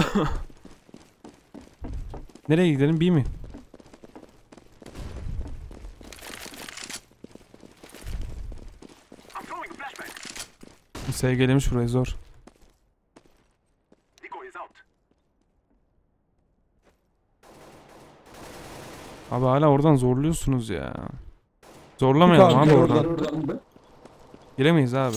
Nereye gidelim? B mi? SG'lemiş burayı zor. Abi hala oradan zorluyorsunuz ya. Zorlamayalım abi oradan. oradan. Giremeyiz abi.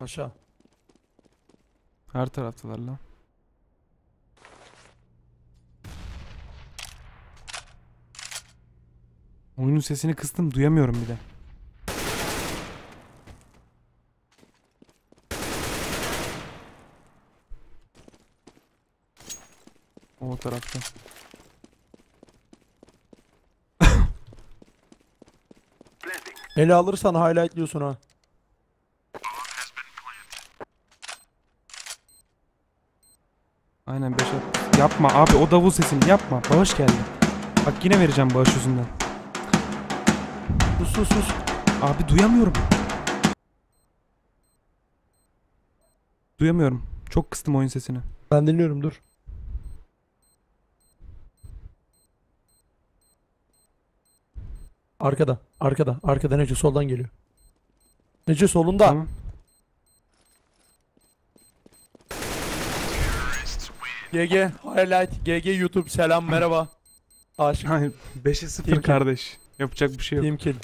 Aşağı. Her taraftalar lan. Oyunun sesini kıstım duyamıyorum bir de. O tarafta. Ele alırsan highlightliyorsun ha. Aynen 5 at. Yapma abi o davul sesini yapma. Bağış geldi. Bak yine vereceğim bağış yüzünden. Sus sus sus. Abi duyamıyorum. Duyamıyorum. Çok kıstım oyun sesini. Ben dinliyorum dur. Arkada. Arkada. Arkada Nece soldan geliyor. Nece solunda. Tamam. GG highlight. GG YouTube selam merhaba. Hayır 5'e 0 Team kill. kardeş. Yapacak bir şey yok. Team kill.